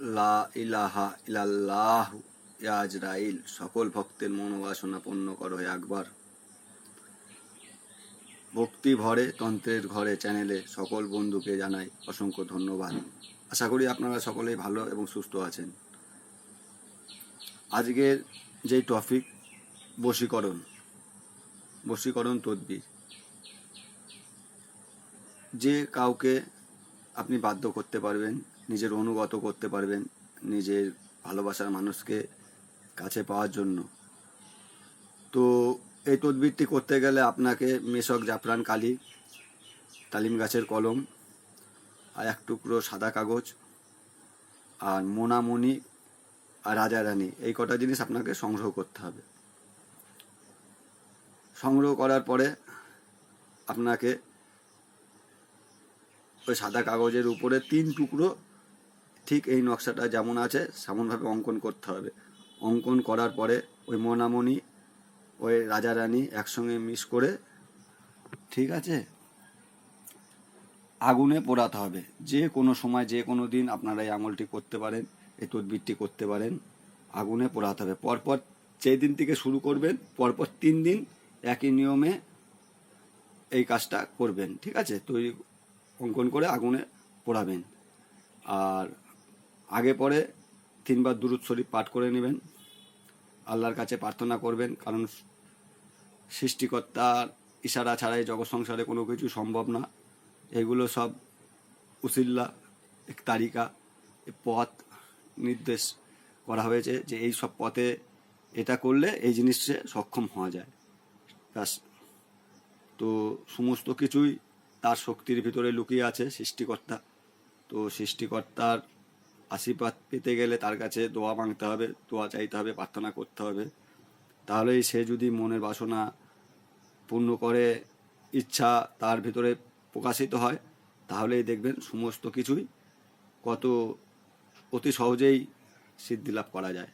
লা ইলাহা ইলাল্লাহ ইয়াজরাইল সকল ভক্তের মনোবাসনা পূর্ণ করো একবার ভক্তি ভরে, তন্ত্রের ঘরে, চ্যানেলে সকল বন্ধুকে জানাই অসংখ্য ধন্যবাদ। আশা করি আপনারা সকলেই ভালো এবং সুস্থ আছেন। আজকের যে টপিক, বশীকরণ। বশীকরণ তদ্বির। যে কাউকে আপনি বাধ্য করতে পারবেন নিজের অনুগত করতে পারবেন নিজের ভালোবাসার মানুষকে কাছে পাওয়ার জন্য। তো এই তদবিরটি করতে গেলে আপনাকে মেশক জাফরান কালি, তালিম গাছের কলম, আর এক টুকরো সাদা কাগজ, আর মোনামণি আর রাজা রানী, এই কটা জিনিস আপনাকে সংগ্রহ করতে হবে। সংগ্রহ করার পরে আপনাকে ওই সাদা কাগজের উপরে তিন টুকরো ঠিক এই নকশাটা যেমন আছে, সেমনভাবে অঙ্কন করতে হবে। অঙ্কন করার পরে ওই মোনামণি, ওই রাজা রানী একসঙ্গে মিশ করে, ঠিক আছে? আগুনে পোড়াতে হবে। যে কোনো সময়, যে কোনো দিন আপনারা এই আমলটি করতে পারেন, এই তদবিরটি করতে পারেন। আগুনে পোড়াতে হবে। পরপর যেই দিন থেকে শুরু করবেন, পরপর তিন দিন একই নিয়মে এই কাজটা করবেন, ঠিক আছে? তৈরি, অঙ্কন করে আগুনে পোড়াবেন। আর আগে পরে তিনবার দুরুদ শরীফ পাঠ করে নেবেন। আল্লাহর কাছে প্রার্থনা করবেন, কারণ সৃষ্টিকর্তার ইশারা ছাড়াই জগৎ সংসারে কোনো কিছু সম্ভব না। এগুলো সব উসিল্লা এ পথ নির্দেশ করা হয়েছে যে এই সব পথে এটা করলে এই জিনিসে সক্ষম হওয়া যায়। ব্যাস। তো সমস্ত কিছুই তার শক্তির ভিতরে লুকিয়ে আছে সৃষ্টিকর্তা। তো সৃষ্টিকর্তার আশীর্বাদ পেতে গেলে তার কাছে দোয়া মাংতে হবে, দোয়া চাইতে হবে, প্রার্থনা করতে হবে। তাহলেই সে যদি মনের বাসনা পূর্ণ করে, ইচ্ছা তার ভিতরে প্রকাশিত হয়, তাহলেই দেখবেন সমস্ত কিছুই কত অতি সহজেই সিদ্ধি লাভ করা যায়।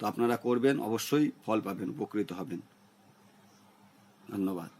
তো আপনারা করবেন, অবশ্যই ফল পাবেন, উপকৃত হবেন। ধন্যবাদ।